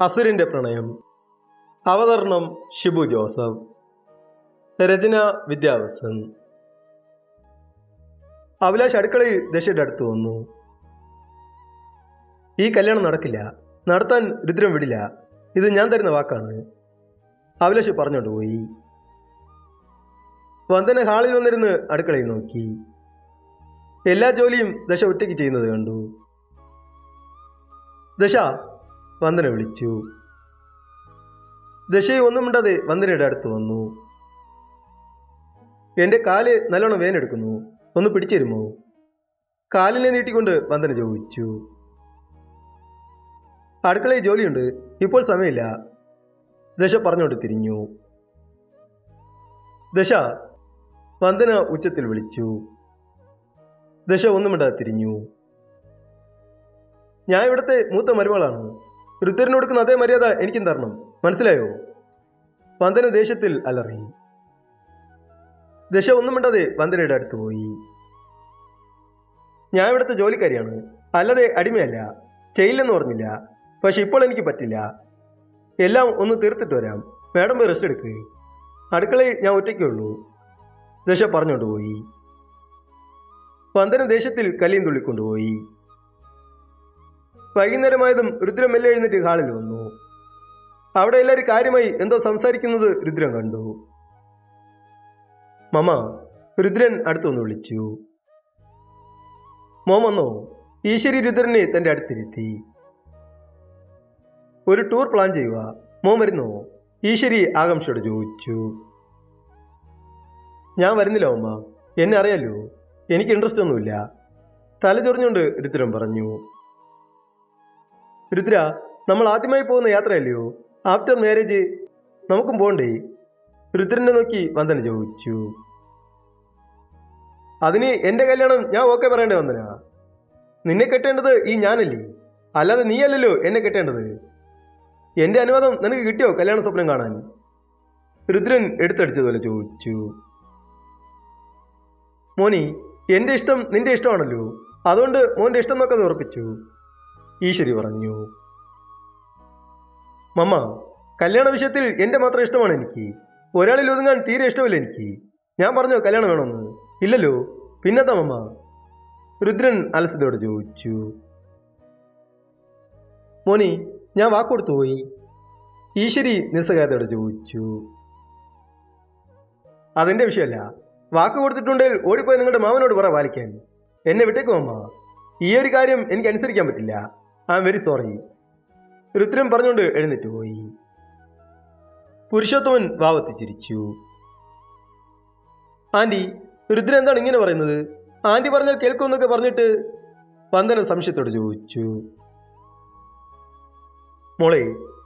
അസുരന്റെ പ്രണയം. അവതരണം ഷിബു ജോസഫ്. രചന വിദ്യാവസൻ അഭിലാഷ് അടുക്കളയിൽ ദശയുടെ അടുത്ത് വന്നു. ഈ കല്യാണം നടക്കില്ല. നടത്താൻ രുദ്രം വിടില്ല. ഇത് ഞാൻ തരുന്ന വാക്കാണ്. അഭിലാഷ് പറഞ്ഞോണ്ട് പോയി. വന്ദന ഹാളിൽ വന്നിരുന്ന് അടുക്കളയിൽ നോക്കി. എല്ലാ ജോലിയും ദശ ഒറ്റയ്ക്ക് ചെയ്യുന്നത് കണ്ടു. ദശ വന്ദന വിളിച്ചു. ദശയെ ഒന്നും മിണ്ടാതെ വന്ദനയുടെ അടുത്ത് വന്നു. എന്റെ കാൽ നല്ലോണം വേനെടുക്കുന്നു. ഒന്ന് പിടിച്ചിരുമോ? കാലിനെ നീട്ടിക്കൊണ്ട് വന്ദന ചോദിച്ചു. അടുക്കളയിൽ ജോലിയുണ്ട്. ഇപ്പോൾ സമയമില്ല. ദശ പറഞ്ഞോണ്ട് തിരിഞ്ഞു. ദശ വന്ദന ഉച്ചത്തിൽ വിളിച്ചു. ദശ ഒന്നും മിണ്ടാതെ തിരിഞ്ഞു. ഞാൻ ഇവിടുത്തെ മൂത്ത മരുമകളാണ്. ഋതുവിന് കൊടുക്കുന്ന അതേ മര്യാദ എനിക്കും തരണം മനസ്സിലായോ? വന്ദന ദേഷ്യത്തിൽ അലറി. ദശ ഒന്നും മിണ്ടാതെ വന്ദനയുടെ അടുത്ത് പോയി. ഞാൻ ഇവിടുത്തെ ജോലിക്കാരിയാണ്. അല്ലാതെ അടിമയല്ല. ചെയ്യില്ലെന്ന് പറഞ്ഞില്ല. പക്ഷെ ഇപ്പോൾ എനിക്ക് പറ്റില്ല. എല്ലാം ഒന്ന് തീർത്തിട്ട് വരാം. മാഡം പോയി റെസ്റ്റ് എടുക്ക്. അടുക്കളയിൽ ഞാൻ ഒറ്റയ്ക്കേ ഉള്ളൂ. ദശ പറഞ്ഞുകൊണ്ടുപോയി പോയി. വന്ദന ദേശത്തിൽ കല്ലിയും തുള്ളിക്കൊണ്ടുപോയി വൈകുന്നേരമായതും രുദ്രം മെല്ലെ എഴുന്നേറ്റ് ഹാളിൽ വന്നു. അവിടെ എല്ലാവരും കാര്യമായി എന്തോ സംസാരിക്കുന്നത് രുദ്രൻ കണ്ടു. മമ രുദ്രൻ അടുത്തുനിന്ന് വിളിച്ചു. മോൻ വന്നോ? ഈശ്വരി രുദ്രനെ തന്റെ അടുത്തിരുത്തി. ഒരു ടൂർ പ്ലാൻ ചെയ്യുക. മോൻ വരുന്നോ? ഈശ്വരി ആകാംക്ഷയോട് ചോദിച്ചു. ഞാൻ വരുന്നില്ല ഉമ്മ എന്നെ അറിയാലോ. എനിക്ക് ഇൻട്രസ്റ്റ് ഒന്നുമില്ല. തലചൊറിഞ്ഞുകൊണ്ട് രുദ്രൻ പറഞ്ഞു. രുദ്ര നമ്മൾ ആദ്യമായി പോകുന്ന യാത്രയല്ലയോ? ആഫ്റ്റർ മാരേജ് നമുക്കും പോകണ്ടേ രുദ്രനെ നോക്കി വന്ദന ചോദിച്ചു. അതിന് എന്റെ കല്യാണം ഞാൻ ഓക്കെ പറയണ്ടേ വന്ദന നിന്നെ കെട്ടേണ്ടത് ഈ ഞാനല്ലേ? അല്ലാതെ നീയല്ലല്ലോ എന്നെ കെട്ടേണ്ടത്. എന്റെ അനുവാദം നിനക്ക് കിട്ടിയോ കല്യാണ സ്വപ്നം കാണാൻ? രുദ്രൻ എടുത്തടിച്ചതുപോലെ ചോദിച്ചു. മോനി എന്റെ ഇഷ്ടം നിന്റെ ഇഷ്ടമാണല്ലോ. അതുകൊണ്ട് മോന്റെ ഇഷ്ടം നോക്കാതെ ഉറപ്പിച്ചു. ഈശ്വരി പറഞ്ഞു. മമ്മ കല്യാണ വിഷയത്തിൽ എന്റെ മാത്രം ഇഷ്ടമാണ് എനിക്ക്. ഒരാളിൽ ഒതുങ്ങാൻ തീരെ ഇഷ്ടമില്ല എനിക്ക്. ഞാൻ പറഞ്ഞോ കല്യാണം വേണമെന്ന് ഇല്ലല്ലോ. പിന്നത്ത മമ്മ? രുദ്രൻ അലസതയോട് ചോദിച്ചു. മോനി ഞാൻ വാക്കൊടുത്തു പോയി. ഈശ്വരി നിസ്സഹായതയോട് ചോദിച്ചു. അതെന്റെ വിഷയമല്ല. വാക്ക് കൊടുത്തിട്ടുണ്ടെങ്കിൽ ഓടിപ്പോയി നിങ്ങളുടെ മാമനോട് പറ പാലിക്കാൻ എന്നെ വിട്ടേക്കും അമ്മ ഈ ഒരു കാര്യം എനിക്ക് അനുസരിക്കാൻ പറ്റില്ല. I am very sorry Rudran പറഞ്ഞുകൊണ്ട് എഴുന്നേറ്റ് പോയി. പുരുഷോത്തമൻ വാവത്തി ചിരിച്ചു. ആന്റി രുദ്രൻ എന്താണ് ഇങ്ങനെ പറയുന്നത്? ആന്റി പറഞ്ഞാൽ കേൾക്കുമെന്നൊക്കെ പറഞ്ഞിട്ട് വന്ദന സംശയത്തോട് ചോദിച്ചു. മോളെ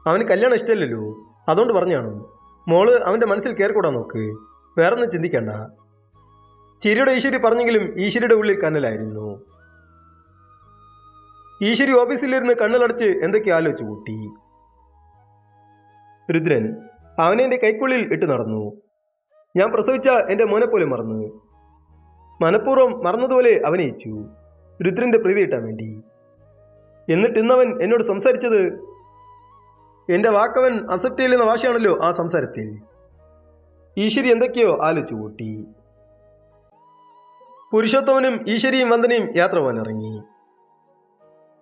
അവന് കല്യാണം ഇഷ്ടമല്ലല്ലോ. അതുകൊണ്ട് പറഞ്ഞാണ്. മോൾ അവന്റെ മനസ്സിൽ കയറിക്കൂടാൻ നോക്ക്. വേറൊന്നും ചിന്തിക്കണ്ട. ചിരിയുടെ ഈശ്വരി പറഞ്ഞെങ്കിലും ഈശ്വരിയുടെ ഉള്ളിൽ കന്നലായിരുന്നു ഈശ്വരി ഓഫീസിലിരുന്ന് കണ്ണിലടച്ച് എന്തൊക്കെ ആലോചിച്ചു കൂട്ടി? രുദ്രൻ അവനെ എന്റെ കൈക്കുള്ളിൽ ഇട്ട് നടന്നു. ഞാൻ പ്രസവിച്ച എന്റെ മോനെ പോലെ മറന്നു. മനഃപൂർവം മറന്നതുപോലെ അഭിനയിച്ചു രുദ്രന്റെ പ്രീതി കിട്ടാൻ വേണ്ടി. എന്നിട്ട് ഇന്നവൻ എന്നോട് സംസാരിച്ചത് എന്റെ വാക്കവൻ അക്സെപ്റ്റ് ചെയ്യില്ലെന്ന വാശയാണല്ലോ ആ സംസാരത്തിൽ. ഈശ്വരി എന്തൊക്കെയോ ആലോചിച്ചു കൂട്ടി. പുരുഷോത്തമനും ഈശ്വരിയും വന്ദനയും യാത്ര പോകാൻ ഇറങ്ങി.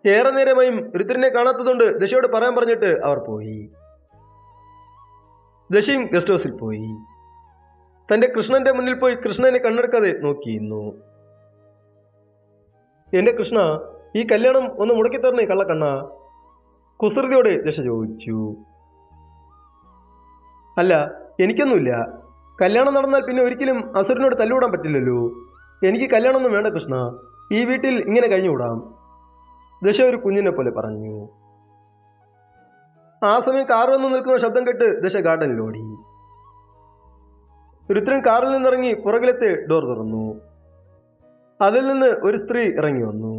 ഏറെ നേരമായും രുദ്രനെ കാണാത്തതുകൊണ്ട് ദശയോട് പറയാൻ പറഞ്ഞിട്ട് അവർ പോയി. ദശയും ഗസ്റ്റ് ഹൗസിൽ പോയി. തന്റെ കൃഷ്ണന്റെ മുന്നിൽ പോയി കൃഷ്ണനെ കണ്ണെടുക്കാതെ നോക്കിയിരുന്നു എന്റെ കൃഷ്ണ ഈ കല്യാണം ഒന്ന് മുടക്കി തരണേ കള്ളക്കണ്ണ കുസൃതിയോടെ ദശ ചോദിച്ചു. അല്ല എനിക്കൊന്നുമില്ല. കല്യാണം നടന്നാൽ പിന്നെ ഒരിക്കലും അസുരനോട് തല്ലുകൂടാൻ പറ്റില്ലല്ലോ. എനിക്ക് കല്യാണമൊന്നും വേണ്ട കൃഷ്ണ. ഈ വീട്ടിൽ ഇങ്ങനെ കഴിഞ്ഞുകൂടാം? ദശ ഒരു കുഞ്ഞിനെ പോലെ പറഞ്ഞു. ആ സമയം കാർ വന്ന് നിൽക്കുന്ന ശബ്ദം കേട്ട് ദശ ഗാർഡനിലോടി രുദ്രൻ കാറിൽ നിന്നിറങ്ങി പുറകിലത്തെ ഡോർ തുറന്നു. അതിൽ നിന്ന് ഒരു സ്ത്രീ ഇറങ്ങി വന്നു.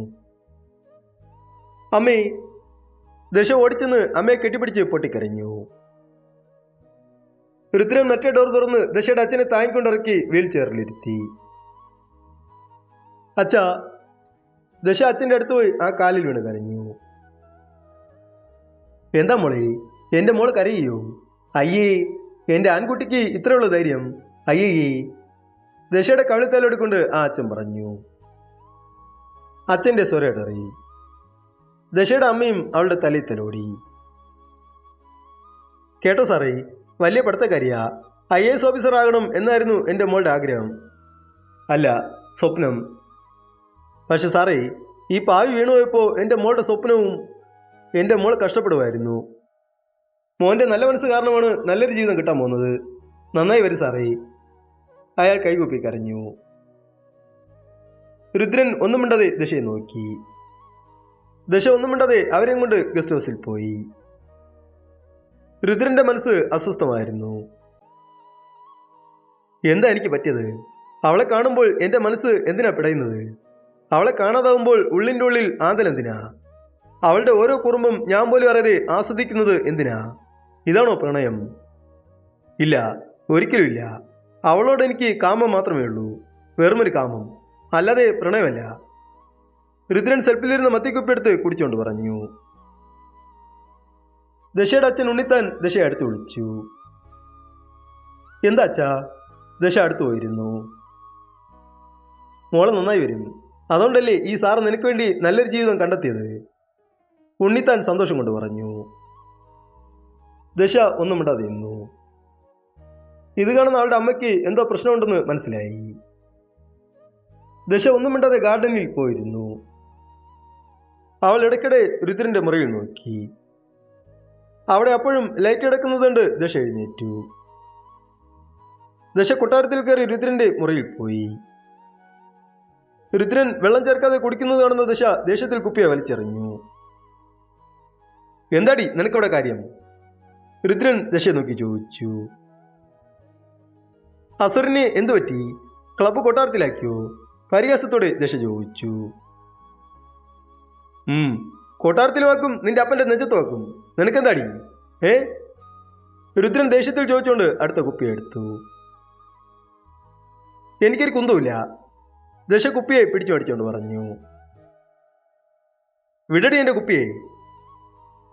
അമ്മേ ദശ ഓടിച്ചെന്ന് അമ്മയെ കെട്ടിപ്പിടിച്ച് പൊട്ടിക്കരഞ്ഞു. രുദ്രൻ മറ്റേ ഡോർ തുറന്ന് ദശയുടെ അച്ഛനെ താങ്ങിക്കൊണ്ടിറക്കി വീൽ ചെയറിലിരുത്തി അച്ഛാ ദശ അച്ഛന്റെ അടുത്ത് പോയി ആ കാലിൽ വീണ് കരഞ്ഞു. എന്താ മോളെ എന്റെ മോൾ കരയോ അയ്യേ എന്റെ ആൺകുട്ടിക്ക് ഇത്രയുള്ള ധൈര്യം. അയ്യേ ദശയുടെ കവിളിത്തലെടുക്കൊണ്ട് ആ അച്ഛൻ പറഞ്ഞു. അച്ഛന്റെ സ്വരടറി ദശയുടെ അമ്മയും അവളുടെ തലയിൽ തലോടി. കേട്ടോ സാറേ വലിയ പഠിത്തക്കാരിയാ. ഐ എസ് ഓഫീസർ ആകണം എന്നായിരുന്നു എന്റെ മോളുടെ ആഗ്രഹം. അല്ല സ്വപ്നം. പക്ഷെ സാറേ ഈ പാവി വീണുപോയപ്പോൾ എന്റെ മോളുടെ സ്വപ്നവും എന്റെ മോൾ കഷ്ടപ്പെടുമായിരുന്നു മോന്റെ നല്ല മനസ്സ് കാരണമാണ് നല്ലൊരു ജീവിതം കിട്ടാൻ പോകുന്നത്. നന്നായി വരും സാറേ. അയാൾ കൈകൂപ്പി കരഞ്ഞു. രുദ്രൻ ഒന്നും മിണ്ടാതെ ദശയെ നോക്കി. ദശ ഒന്നും മിണ്ടാതെ അവരെയും കൊണ്ട് ഗസ്റ്റ് ഹൗസിൽ പോയി. രുദ്രന്റെ മനസ്സ് അസ്വസ്ഥമായിരുന്നു. എന്താ എനിക്ക് പറ്റിയത്? അവളെ കാണുമ്പോൾ എന്റെ മനസ്സ് എന്തിനാ പിടയുന്നത്? അവളെ കാണാതാവുമ്പോൾ ഉള്ളിന്റെ ഉള്ളിൽ ആന്തലെന്തിനാ അവളുടെ ഓരോ കുറുമ്പും ഞാൻ പോലും അറിയാതെ ആസ്വദിക്കുന്നത് എന്തിനാ? ഇതാണോ പ്രണയം? ഇല്ല ഒരിക്കലും ഇല്ല. അവളോട് എനിക്ക് കാമം മാത്രമേ ഉള്ളൂ. വെറുമൊരു കാമം. അല്ലാതെ പ്രണയമല്ല. രുദ്രൻ സെൽഫിലിരുന്ന് മത്തിക്കുപ്പിയെടുത്ത് കുടിച്ചുകൊണ്ട് പറഞ്ഞു. ദശയുടെ അച്ഛൻ ഉണ്ണിത്താൻ ദശയെ അടുത്ത് വിളിച്ചു. എന്താ അച്ഛാ? ദശ അടുത്ത് പോയിരുന്നു. മോളെ നന്നായി വരും. അതുകൊണ്ടല്ലേ ഈ സാറ് നിനക്ക് വേണ്ടി നല്ലൊരു ജീവിതം കണ്ടെത്തിയത്? ഉണ്ണിത്താൻ സന്തോഷം കൊണ്ട് പറഞ്ഞു. ദശ ഒന്നും മിണ്ടാതെ നിന്നു. ഇത് കാണുന്ന അവളുടെ അമ്മയ്ക്ക് എന്തോ പ്രശ്നമുണ്ടെന്ന് മനസ്സിലായി. ദശ ഒന്നും മിണ്ടാതെ ഗാർഡനിൽ പോയിരുന്നു. അവൾ ഇടയ്ക്കിടെ രുദ്രന്റെ മുറിയിൽ നോക്കി. അവിടെ അപ്പോഴും ലൈറ്റ് കിടക്കുന്നത് കണ്ട് ദശ എഴുന്നേറ്റു. ദശ കൊട്ടാരത്തിൽ കയറി രുദ്രന്റെ മുറിയിൽ പോയി. രുദ്രൻ വെള്ളം ചേർക്കാതെ കുടിക്കുന്നത് കാണുന്ന ദശ ദേഷ്യത്തിൽ കുപ്പിയെ വലിച്ചെറിഞ്ഞു. എന്താടി? നിനക്കവിടെ കാര്യം? രുദ്രൻ ദശയെ നോക്കി ചോദിച്ചു. അസുറിനെ എന്തു പറ്റി? ക്ലബ്ബ് കൊട്ടാരത്തിലാക്കിയോ? പരിഹാസത്തോടെ ദശ ചോദിച്ചു. ഉം കൊട്ടാരത്തിൽ വാക്കും നിന്റെ അപ്പന്റെ നെഞ്ചത്ത് വാക്കും. നിനക്കെന്താടി? ഏ? രുദ്രൻ ദേഷ്യത്തിൽ ചോദിച്ചുകൊണ്ട് അടുത്ത കുപ്പി എടുത്തു. എനിക്കൊരു കുന്തവുമില്ല. ദശ കുപ്പിയെ പിടിച്ചു അടിച്ചുകൊണ്ട് പറഞ്ഞു. വിടടി എന്റെ കുപ്പിയെ.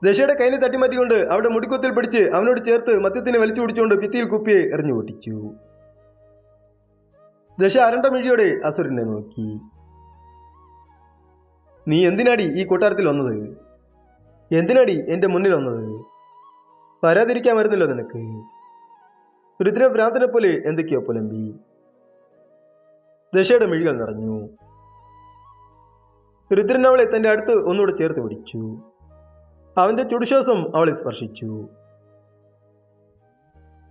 ദശയുടെ കൈനെ തട്ടിമാറ്റിക്കൊണ്ട് അവിടെ മുടിക്കുത്തിൽ പിടിച്ച് അവനോട് ചേർത്ത് മദ്യത്തിന് വലിച്ചു പിടിച്ചുകൊണ്ട് ഭിത്തിയിൽ കുപ്പിയെ എറിഞ്ഞു പൊട്ടിച്ചു. ദശ അരണ്ട മിഴിയോടെ അസുരനെ നോക്കി. നീ എന്തിനാടി ഈ കൊട്ടാരത്തിൽ വന്നത്? എന്തിനാടി എന്റെ മുന്നിൽ വന്നത്? വരാതിരിക്കാൻ വരുന്നില്ലോ നിനക്ക്. രുദ്ര പ്രാർത്ഥന പോലെ എന്തൊക്കെയോ പുലമ്പി. ദശയുടെ മിഴികൾ നിറഞ്ഞു. രുദ്രൻ അവളെ തന്റെ അടുത്ത് ഒന്നുകൂടെ ചേർത്ത് പിടിച്ചു. അവന്റെ ചുടുശ്വാസം അവളെ സ്പർശിച്ചു.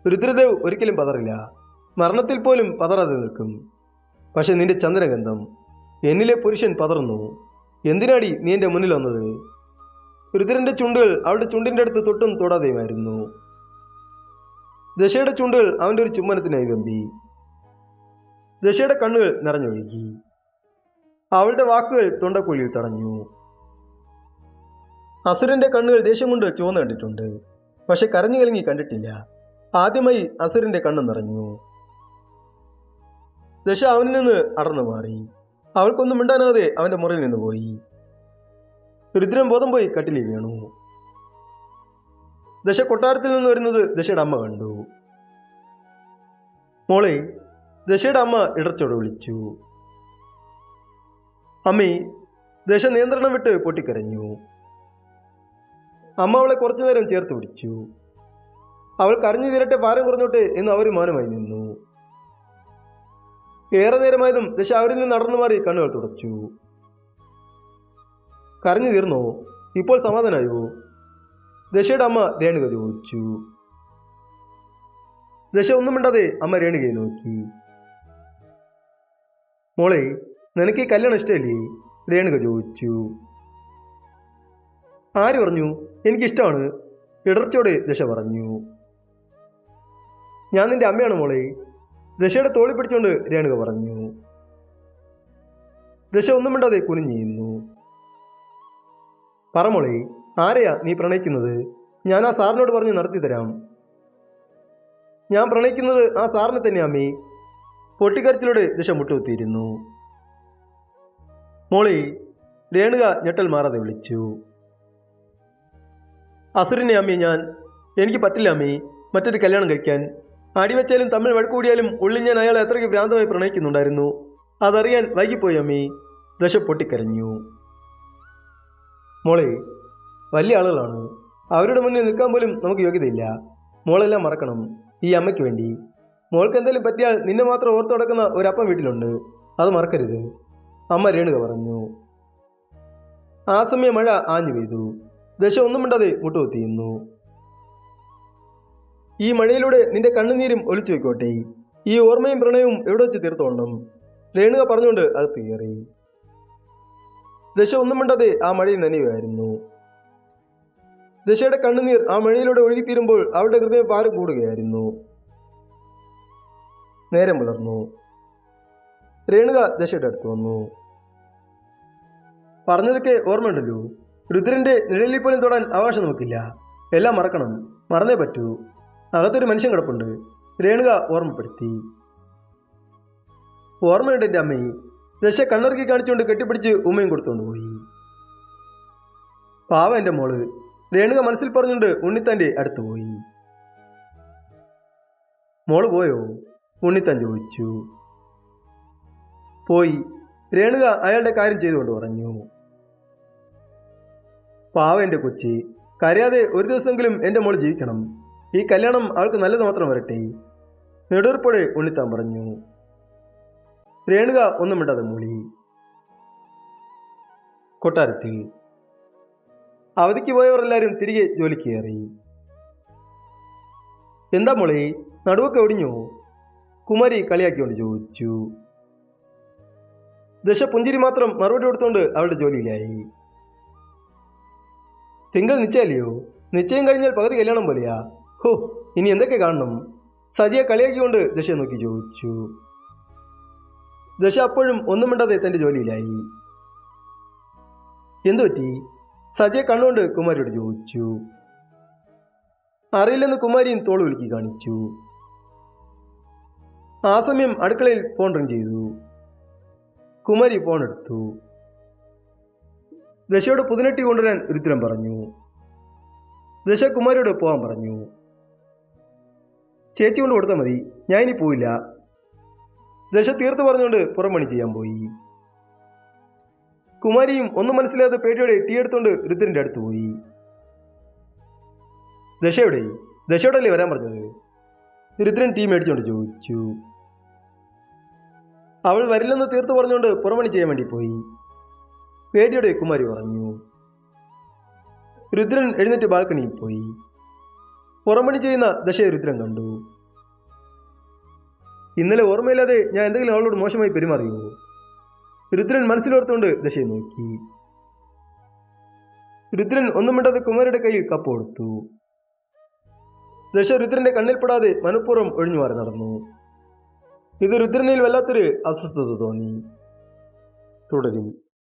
രുദ്രദേവ് ഒരിക്കലും പതറില്ല. മരണത്തിൽ പോലും പതറാതെ നിൽക്കും. പക്ഷെ നിന്റെ ചന്ദ്രഗന്ധം എന്നിലെ പുരുഷൻ പതറുന്നു. എന്തിനാടി നീ എന്റെ മുന്നിൽ വന്നത്? രുദ്രന്റെ ചുണ്ടുകൾ അവളുടെ ചുണ്ടിന്റെ അടുത്ത് തൊട്ടും തൊടാതെയുമായിരുന്നു. ദശയുടെ ചുണ്ടുകൾ അവന്റെ ഒരു ചുമ്മനത്തിനായി വെമ്പി. ദശയുടെ കണ്ണുകൾ നിറഞ്ഞൊഴുകി. അവളുടെ വാക്കുകൾ തൊണ്ടക്കുഴിയിൽ തടഞ്ഞു. അസുരന്റെ കണ്ണുകൾ ദേഷ്യം കൊണ്ട് ചുവന്ന് കണ്ടിട്ടുണ്ട്. പക്ഷെ കരഞ്ഞു കലങ്ങി കണ്ടിട്ടില്ല. ആദ്യമായി അസുരന്റെ കണ്ണ് നിറഞ്ഞു. ദശ അവനിൽ നിന്ന് അടർന്നു മാറി. അവൾക്കൊന്നും മിണ്ടാനാതെ അവന്റെ മുറിയിൽ നിന്ന് പോയി. രുദ്രൻ ബോധം പോയി കട്ടിലിൽ വീണു. ദശ കൊട്ടാരത്തിൽ നിന്ന് വരുന്നത് ദശയുടെ അമ്മ കണ്ടു. മോളെ ദശയുടെ അമ്മ ഇടർച്ചോട് വിളിച്ചു. അമ്മേ ദശ നിയന്ത്രണം വിട്ട് പൊട്ടിക്കരഞ്ഞു. അമ്മ അവളെ കുറച്ചു നേരം ചേർത്ത് പിടിച്ചു. അവൾ കരഞ്ഞു തീരട്ടെ ഭാരം കുറഞ്ഞോട്ടെ എന്ന് അവർ മാനമായി നിന്നു. ഏറെ നേരമായതും ദശ അവരിൽ നിന്ന് നടന്നു മാറി കണ്ണുകൾ തുടച്ചു. കരഞ്ഞു തീർന്നോ? ഇപ്പോൾ സമാധാനായോ? ദശയുടെ അമ്മ രേണുക ചോദിച്ചു. ദശ ഒന്നും മിണ്ടാതെ അമ്മ രേണുകയെ നോക്കി. മോളെ നിനക്ക് ഈ കല്യാണം ഇഷ്ടമല്ലേ രേണുക ചോദിച്ചു. ആര് പറഞ്ഞു? എനിക്കിഷ്ടമാണ്. ഇടർച്ചോടെ ദശ പറഞ്ഞു. ഞാൻ നിന്റെ അമ്മയാണ് മോളെ. ദശയുടെ തോളി പിടിച്ചുകൊണ്ട് രേണുക പറഞ്ഞു. ദശ ഒന്നും മിണ്ടാതെ കുനിഞ്ഞിരുന്നു പറമോളെ ആരെയാ നീ പ്രണയിക്കുന്നത്? ഞാൻ ആ സാറിനോട് പറഞ്ഞ് നടത്തി തരാം ഞാൻ പ്രണയിക്കുന്നത് ആ സാറിനെ തന്നെ അമ്മേ. പൊട്ടിക്കരച്ചിലൂടെ ദിശ മുട്ടുകുത്തിയിരുന്നു. മോളി രേണുക ഞെട്ടൽ മാറാതെ വിളിച്ചു. അസുറിനെ അമ്മി ഞാൻ എനിക്ക് പറ്റില്ല അമ്മി മറ്റൊരു കല്യാണം കഴിക്കാൻ. അടിവെച്ചാലും തമ്മിൽ വഴക്കൂടിയാലും ഉള്ളിൽ ഞാൻ അയാളെ അത്രയ്ക്ക് ഭ്രാന്തമായി പ്രണയിക്കുന്നുണ്ടായിരുന്നു. അതറിയാൻ വൈകിപ്പോയി അമ്മി ദശ പൊട്ടിക്കരഞ്ഞു. മോളെ വലിയ ആളുകളാണ്. അവരുടെ മുന്നിൽ നിൽക്കാൻ പോലും നമുക്ക് യോഗ്യതയില്ല. മോളെല്ലാം മറക്കണം ഈ അമ്മയ്ക്ക് വേണ്ടി. മോൾക്ക് എന്തെങ്കിലും പറ്റിയാൽ നിന്നെ മാത്രം ഓർത്തു നടക്കുന്ന ഒരപ്പം വീട്ടിലുണ്ട്. അത് മറക്കരുത്. അമ്മ രേണുക പറഞ്ഞു. ആ സമയം മഴ ആഞ്ഞു പെയ്തു. ദശ ഒന്നും മിണ്ടാതെ മുട്ടുകുത്തിയുന്നു ഈ മഴയിലൂടെ നിന്റെ കണ്ണുനീരും ഒലിച്ചു വെക്കോട്ടെ ഈ ഓർമ്മയും പ്രണയവും എവിടെ വെച്ച് തീർത്തോണം? രേണുക പറഞ്ഞുകൊണ്ട് അത് തീയറി ദശ ഒന്നും മിണ്ടാതെ ആ മഴയിൽ നനയുമായിരുന്നു ദശയുടെ കണ്ണുനീർ ആ മഴയിലൂടെ ഒഴുകിത്തീരുമ്പോൾ അവളുടെ ഹൃദയം പാരം കൂടുകയായിരുന്നു. നേരം പുലർന്നു. രേണുക ദശയുടെ അടുത്ത് വന്നു. പറഞ്ഞതൊക്കെ ഓർമ്മയുണ്ടല്ലോ? രുദ്രന്റെ നിഴലിൽ പോലും തൊടാൻ അവകാശം നമുക്കില്ല. എല്ലാം മറക്കണം. മറന്നേ പറ്റൂ. അകത്തൊരു മനുഷ്യൻ കിടപ്പുണ്ട്. രേണുക ഓർമ്മപ്പെടുത്തി. ഓർമ്മയുണ്ട് എന്റെ അമ്മയെ ദശ കണ്ണിറക്കി കാണിച്ചുകൊണ്ട് കെട്ടിപ്പിടിച്ച് ഉമ്മയും കൊടുത്തുകൊണ്ട് പോയി. പാവ എന്റെ മോൾ. രേണുക മനസ്സിൽ പറഞ്ഞുകൊണ്ട് ഉണ്ണിത്താന്റെ അടുത്ത് പോയി. മോൾ പോയോ? ഉണ്ണിത്താൻ ചോദിച്ചു. പോയി. രേണുക അയാളുടെ കാര്യം ചെയ്തുകൊണ്ട് പറഞ്ഞു. പാവ എന്റെ കൊച്ചി കരയാതെ ഒരു ദിവസമെങ്കിലും എന്റെ മോൾ ജീവിക്കണം. ഈ കല്യാണം അവൾക്ക് നല്ലത് മാത്രം വരട്ടെ. നെടുവർപ്പോടെ ഉണ്ണിത്താൻ പറഞ്ഞു. രേണുക ഒന്നും മിണ്ടാതെ മൂളി. കൊട്ടാരത്തിൽ അവധിക്ക് പോയവർ എല്ലാവരും തിരികെ ജോലിക്ക് കയറി എന്താ മോളെ നടുവൊക്കെ ഒടിഞ്ഞോ? കുമാരി കളിയാക്കിക്കൊണ്ട് ചോദിച്ചു. ദശ പുഞ്ചിരി മാത്രം മറുപടി കൊടുത്തുകൊണ്ട് അവളുടെ ജോലിയിലായി. തിങ്കൾ നിശ്ചയല്ലയോ നിശ്ചയം കഴിഞ്ഞാൽ പകുതി കല്യാണം പോലെയാ. ഹോ ഇനി എന്തൊക്കെ കാണണം? സജിയെ കളിയാക്കിക്കൊണ്ട് ദശയെ നോക്കി ചോദിച്ചു. ദശ അപ്പോഴും ഒന്നും മിണ്ടാതെ തന്റെ ജോലിയിലായി. എന്തു പറ്റി? സജിയെ കണ്ണുകൊണ്ട് കുമാരിയോട് ചോദിച്ചു. അറിയില്ലെന്ന് കുമാരിയും തോൾ വിളിക്കി കാണിച്ചു. ആ സമയം അടുക്കളയിൽ ഫോൺ റിങ് ചെയ്തു. കുമാരി ഫോൺ എടുത്തു. ദശയോട് പുതിനെട്ടി കൊണ്ടുവരാൻ ഒരുത്തരം പറഞ്ഞു. ദശ കുമാരിയോട് പോകാൻ പറഞ്ഞു. ചേച്ചി കൊണ്ട് കൊടുത്താൽ മതി ഞാൻ ഇനി പോയില്ല ദശ തീർത്ത് പറഞ്ഞുകൊണ്ട് പുറം പണി ചെയ്യാൻ പോയി. കുമാരിയും ഒന്നും മനസ്സിലാതെ പേടിയോടെ ടീ എടുത്തുകൊണ്ട് രുദ്രന്റെ അടുത്ത് പോയി. ദശയുടെ ദശയോടല്ലേ വരാൻ പറഞ്ഞത്? രുദ്രൻ ടീ മേടിച്ചുകൊണ്ട് ചോദിച്ചു. അവൾ വരില്ലെന്ന് തീർത്തു പറഞ്ഞുകൊണ്ട് പുറമണി ചെയ്യാൻ വേണ്ടി പോയി. പേടിയോടെ കുമാരി പറഞ്ഞു. രുദ്രൻ എഴുന്നേറ്റ് ബാൽക്കണിയിൽ പോയി. പുറമണി ചെയ്യുന്ന ദശയെ രുദ്രൻ കണ്ടു. ഇന്നലെ ഓർമ്മയില്ലാതെ ഞാൻ എന്തെങ്കിലും അവളോട് മോശമായി പെരുമാറിയോ? രുദ്രൻ മനസ്സിലോർത്തുകൊണ്ട് ദശയെ നോക്കി. രുദ്രൻ ഒന്നും മിണ്ടാതെ കുമാരിയുടെ കയ്യിൽ കപ്പ് കൊടുത്തു. ദശ രുദ്രന്റെ കണ്ണിൽപ്പെടാതെ മനഃപൂർവം ഒഴിഞ്ഞു മാറി നടന്നു. ഇത് രുദ്രനിൽ വല്ലാത്തൊരു അസ്വസ്ഥത തോന്നി. തുടരും.